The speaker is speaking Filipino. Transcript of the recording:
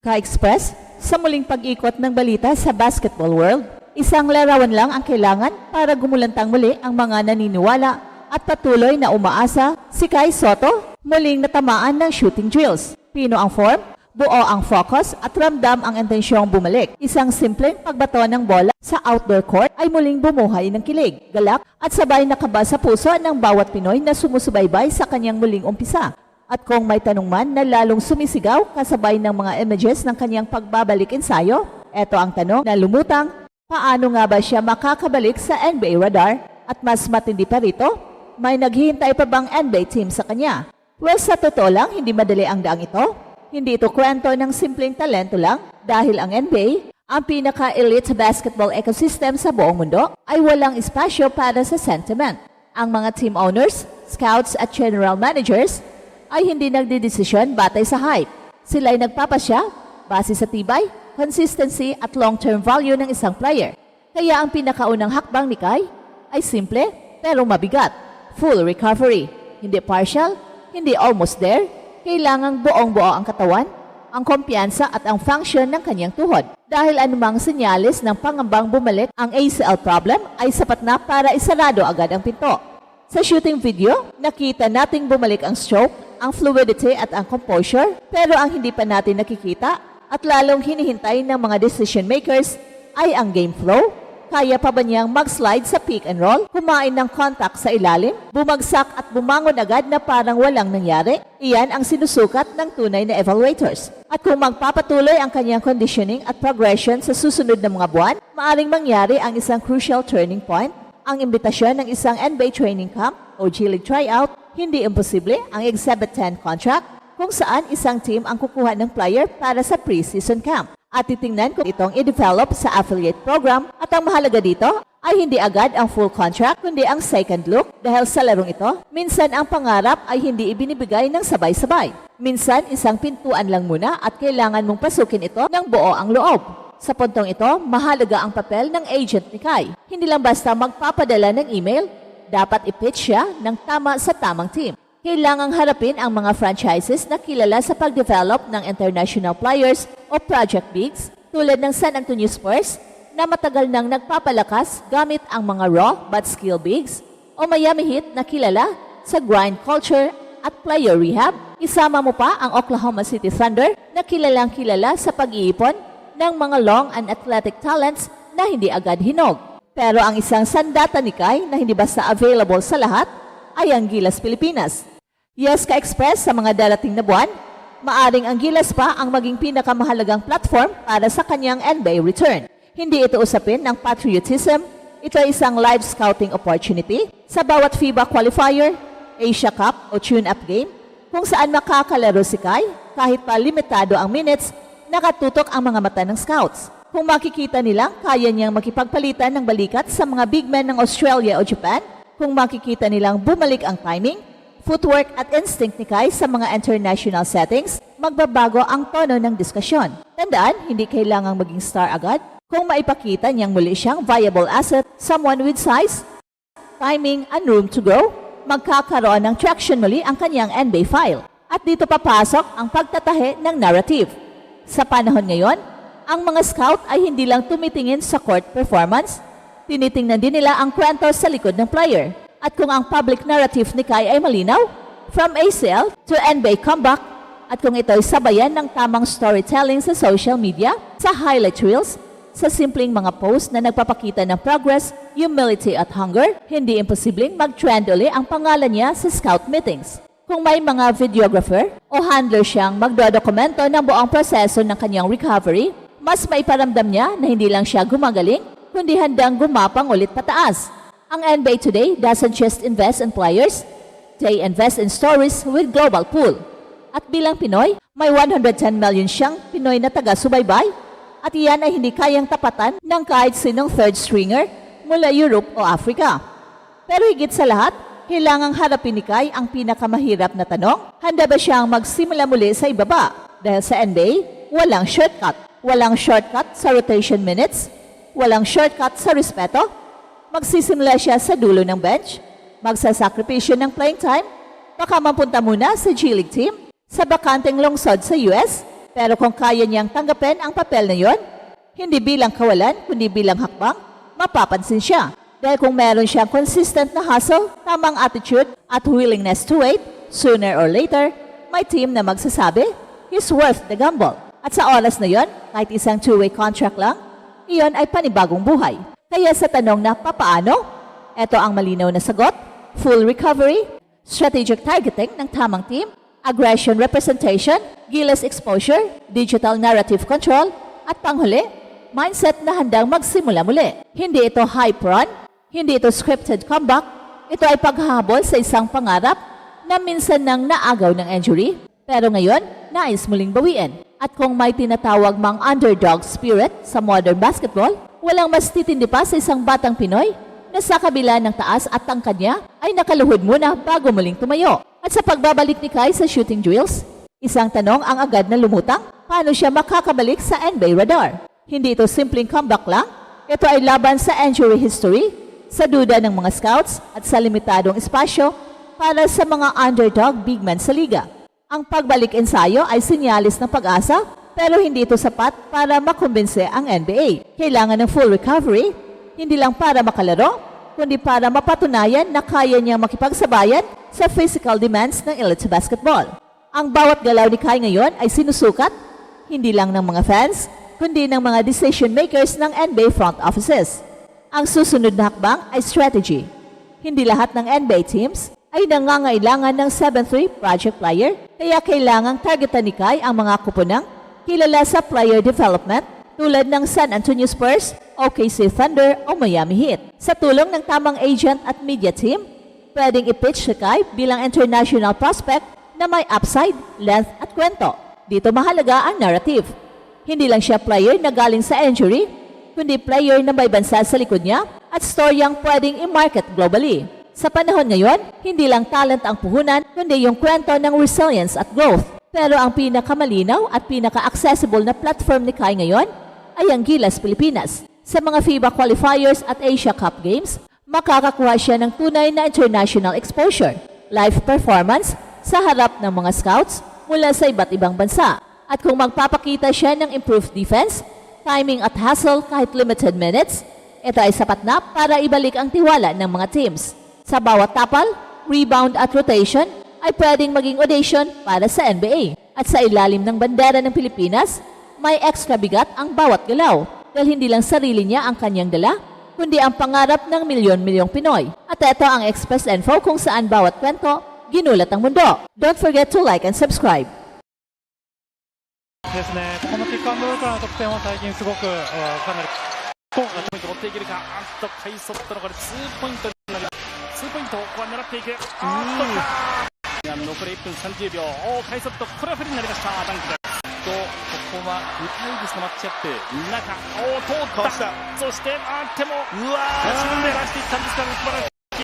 Ka-Express, sa muling pag-ikot ng balita sa basketball world, isang larawan lang ang kailangan para gumulantang muli ang mga naniniwala at patuloy na umaasa si Kai Soto muling natamaan ng shooting drills. Pino ang form, buo ang focus at ramdam ang intensyong bumalik. Isang simpleng pagbato ng bola sa outdoor court ay muling bumuhay ng kilig, galak at sabay nakaba sa puso ng bawat Pinoy na sumusubaybay sa kanyang muling umpisa. At kung may tanong man na lalong sumisigaw kasabay ng mga images ng kanyang pagbabalik ensayo, eto ang tanong na lumutang, paano nga ba siya makakabalik sa NBA radar? At mas matindi pa rito, may naghihintay pa bang NBA team sa kanya? Well, sa totoo lang, hindi madali ang daang ito. Hindi ito kwento ng simpleng talento lang dahil ang NBA, ang pinaka-elite basketball ecosystem sa buong mundo, ay walang espasyo para sa sentiment. Ang mga team owners, scouts at general managers ay hindi nagdidesisyon batay sa hype. Sila ay nagpapasya base sa tibay, consistency at long-term value ng isang player. Kaya ang pinakaunang hakbang ni Kai ay simple pero mabigat. Full recovery. Hindi partial, hindi almost there. Kailangang buong-buo ang katawan, ang kumpiyansa at ang function ng kanyang tuhod. Dahil anumang senyales ng pangambang bumalik ang ACL problem ay sapat na para isarado agad ang pinto. Sa shooting video, nakita nating bumalik ang stroke, ang fluidity at ang composure, pero ang hindi pa natin nakikita at lalong hinihintay ng mga decision makers ay ang game flow. Kaya pa ba niyang mag-slide sa pick and roll, kumain ng contact sa ilalim, bumagsak at bumangon agad na parang walang nangyari? Iyan ang sinusukat ng tunay na evaluators. At kung magpapatuloy ang kanyang conditioning at progression sa susunod na mga buwan, maaring mangyari ang isang crucial turning point ang imbitasyon ng isang NBA training camp o G League tryout, hindi imposible ang Exhibit 10 contract kung saan isang team ang kukuha ng player para sa preseason camp. At titingnan kung itong i-develop sa affiliate program at ang mahalaga dito ay hindi agad ang full contract kundi ang second look dahil sa larong ito, minsan ang pangarap ay hindi ibinibigay ng sabay-sabay. Minsan isang pintuan lang muna at kailangan mong pasukin ito ng buo ang loob. Sa puntong ito, mahalaga ang papel ng agent ni Kai. Hindi lang basta magpapadala ng email, dapat i-pitch siya ng tama sa tamang team. Kailangang harapin ang mga franchises na kilala sa pag-develop ng international players o project bigs tulad ng San Antonio Spurs na matagal nang nagpapalakas gamit ang mga raw but skill bigs o Miami Heat na kilala sa grind culture at player rehab. Isama mo pa ang Oklahoma City Thunder na kilalang kilala sa pag-iipon ng mga long and athletic talents na hindi agad hinog. Pero ang isang sandata ni Kai na hindi basta available sa lahat ay ang Gilas Pilipinas. Yes ka-express sa mga darating na buwan, maaring ang Gilas pa ang maging pinakamahalagang platform para sa kanyang NBA return. Hindi ito usapin ng patriotism, ito ay isang live scouting opportunity sa bawat FIBA qualifier, Asia Cup o tune-up game, kung saan makakalaro si Kai kahit pa limitado ang minutes, nakatutok ang mga mata ng scouts. Kung makikita nilang kaya niyang makipagpalitan ng balikat sa mga big men ng Australia o Japan, kung makikita nilang bumalik ang timing, footwork at instinct ni Kai sa mga international settings, magbabago ang tono ng diskusyon. Tandaan, hindi kailangang maging star agad kung maipakita niyang muli siyang viable asset, someone with size, timing, and room to grow, magkakaroon ng traction muli ang kanyang NBA file. At dito papasok ang pagtatahe ng narrative. Sa panahon ngayon, ang mga scout ay hindi lang tumitingin sa court performance, tinitingnan din nila ang kwento sa likod ng player. At kung ang public narrative ni Kai ay malinaw, from ACL to NBA comeback, at kung ito ay sabayan ng tamang storytelling sa social media, sa highlight reels, sa simpleng mga post na nagpapakita ng progress, humility at hunger, hindi imposibleng mag-trend uli ang pangalan niya sa scout meetings. Kung may mga videographer o handler siyang magdodokumento ng buong proseso ng kanyang recovery, mas maiparamdam niya na hindi lang siya gumagaling, kundi handang gumapang ulit pataas. Ang NBA today doesn't just invest in players, they invest in stories with global pool. At bilang Pinoy, may 110 million siyang Pinoy na taga-subaybay at iyan ay hindi kayang tapatan ng kahit sinong third stringer mula Europe o Africa. Pero higit sa lahat, kailangang harapin ni Kai ang pinakamahirap na tanong, handa ba siyang magsimula muli sa ibaba? Dahil sa NBA, walang shortcut. Walang shortcut sa rotation minutes, walang shortcut sa respeto. Magsisimula siya sa dulo ng bench, magsasakripisyo ng playing time, baka mapunta muna sa G League team, sa bakanteng lungsod sa US, Pero kung kaya niyang tanggapin ang papel na yon, hindi bilang kawalan, kundi bilang hakbang, mapapansin siya. Dahil kung meron siyang consistent na hustle, tamang attitude at willingness to wait, sooner or later, may team na magsasabi, he's worth the gamble. At sa oras na yon, kahit isang two-way contract lang, iyon ay panibagong buhay. Kaya sa tanong na papaano, ito ang malinaw na sagot, full recovery, strategic targeting ng tamang team, aggression representation, gilas exposure, digital narrative control, at panghuli, mindset na handang magsimula muli. Hindi ito hype run, hindi ito scripted comeback, ito ay paghahabol sa isang pangarap na minsan nang naagaw ng injury, pero ngayon, nais muling bawiin. At kung may tinatawag mang underdog spirit sa modern basketball, walang mas titindi pa sa isang batang Pinoy na sa kabila ng taas at tangkad niya ay nakaluhod muna bago muling tumayo. At sa pagbabalik ni Kai sa shooting drills, isang tanong ang agad na lumutang, paano siya makakabalik sa NBA radar? Hindi ito simpleng comeback lang, ito ay laban sa injury history, sa duda ng mga scouts at sa limitadong espasyo para sa mga underdog big men sa liga. Ang pagbalik ensayo ay sinyalis ng pag-asa pero hindi ito sapat para makumbinse ang NBA. Kailangan ng full recovery, hindi lang para makalaro, kundi para mapatunayan na kaya niyang makipagsabayan sa physical demands ng elite basketball. Ang bawat galaw ni Kai ngayon ay sinusukat, hindi lang ng mga fans, kundi ng mga decision makers ng NBA front offices. Ang susunod na hakbang ay strategy. Hindi lahat ng NBA teams ay nangangailangan ng 7-3 project player, kaya kailangang targetan ni Kai ang mga kupunang kilala sa player development tulad ng San Antonio Spurs, OKC Thunder o Miami Heat. Sa tulong ng tamang agent at media team, pwedeng i-pitch si Kai bilang international prospect na may upside, length at kwento. Dito mahalaga ang narrative. Hindi lang siya player na galing sa injury, kundi player na may bansa sa likod niya at storyang pwedeng i-market globally. Sa panahon ngayon, hindi lang talent ang puhunan, kundi yung kwento ng resilience at growth. Pero ang pinakamalinaw at pinaka-accessible na platform ni Kai ngayon ay ang Gilas Pilipinas. Sa mga FIBA qualifiers at Asia Cup Games, makakakuha siya ng tunay na international exposure, live performance sa harap ng mga scouts mula sa iba't ibang bansa. At kung magpapakita siya ng improved defense, timing at hustle kahit limited minutes, ito ay sapat na para ibalik ang tiwala ng mga teams. Sa bawat tapal, rebound at rotation ay pwedeng maging audition para sa NBA. At sa ilalim ng bandera ng Pilipinas, may extra bigat ang bawat galaw dahil hindi lang sarili niya ang kanyang dala, kundi ang pangarap ng milyon-milyong Pinoy. At ito ang Express Info kung saan bawat kwento, ginulat ang mundo. Don't forget to like and subscribe. ですね、このピックアンドロールからの得点は最近すごく、えーかなりポイント持っていけるか、あっと、カイソットのこれ、ツーポイントになります。ツ ーポイントをここは狙っていく。あっと残り1分30秒。おーカイソット、これは不利になりました。ダンクです。と、ここはウタイグスのマッチアップ。中、おー、通った。そして、あーっても、うわー、自分で出していったんですが、